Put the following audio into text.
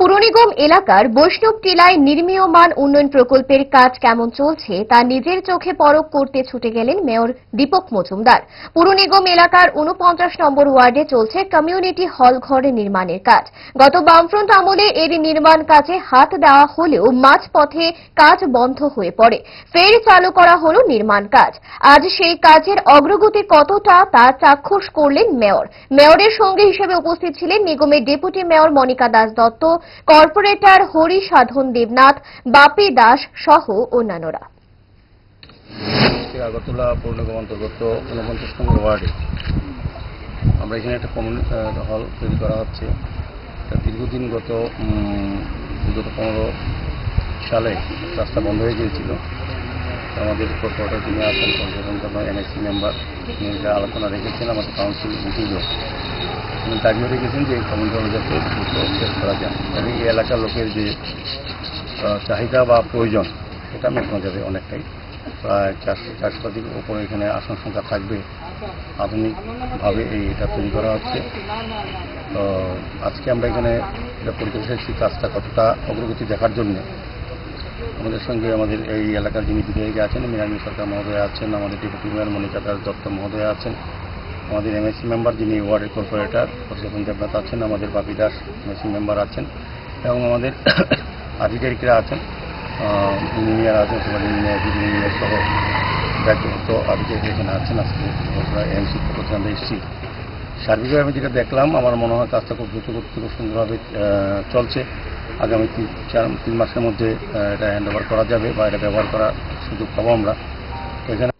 পুরনিগম এলাকার বৈষ্ণব টিলায় নির্মীয়মান উন্নয়ন প্রকল্পের কাজ কেমন চলছে তা নিজের চোখে পরখ করতে ছুটে গেলেন মেয়র দীপক মজুমদার। পুরনিগম এলাকার উনপঞ্চাশ নম্বর ওয়ার্ডে চলছে কমিউনিটি হল ঘর নির্মাণের কাজ। গত বামফ্রন্ট আমলে এর নির্মাণ কাজে হাত দেওয়া হলেও মাঝপথে কাজ বন্ধ হয়ে পড়ে। ফের চালু করা হল নির্মাণ কাজ। আজ সেই কাজের অগ্রগতি কতটা তা চাক্ষুষ করলেন মেয়র। মেয়রের সঙ্গে হিসেবে উপস্থিত ছিলেন নিগমের deputy mayor Monika Das Datta corporator Hari Sadhan Debnath, Bapi Das সহ অন্যান্যরা। আমরা এখানে একটা কমিউনি হল তৈরি করা হচ্ছে। দীর্ঘদিন গত বিগত পনেরো সালে রাস্তা বন্ধ হয়ে গিয়েছিল। আমাদের কর্পোরেটর যিনি আছেন পঞ্চায়েত এনএসসি মেম্বার তিনি আলোচনা রেখেছেন, আমাদের কাউন্সিল মিটিংয়েও দাবিও রেখেছেন যে এই যাতে দ্রুত শেষ করা যায় এবং এই এলাকার লোকের যে চাহিদা বা প্রয়োজন সেটা মেটানো যাবে অনেকটাই প্রায় চারশো চারশোটির উপরে এখানে আসন সংখ্যা থাকবে। আধুনিকভাবে এই এটা তৈরি করা হচ্ছে। তো আজকে আমরা এখানে এটা পরিচয় এসেছি কাজটা কতটা অগ্রগতি দেখার জন্য। আমাদের সঙ্গে আমাদের এই এলাকার যিনি বিধায়িকা আছেন মিনামি সরকার মহোদয় আছেন, আমাদের ডেপুটি মেয়র মনিকা দাস দত্ত মহোদয় আছেন। আমাদের এমএসসি মেম্বার যিনি ওয়ার্ডের কর্পোরেটর প্রশাসন দেবনাথ আছেন, আমাদের বাপি দাস এমএসসি মেম্বার আছেন এবং আমাদের আধিকারিকরা আছেন। ইঞ্জিনিয়ার আছেন সবার ইঞ্জিনিয়ার ইঞ্জিনিয়ার সহ দায়িত্বপ্রাপ্ত আধিকারিক এখানে আছেন। আজকে এমসি পক্ষ আমরা এসেছি। সার্বিকভাবে আমি যেটা দেখলাম, আমার মনে হয় কাজটা খুব দ্রুত খুব সুন্দরভাবে চলছে। আগামী তিন, চার, তিন মাসের মধ্যে এটা হ্যান্ড করা যাবে বা এটা ব্যবহার করার সুযোগ পাবো আমরা। এখানে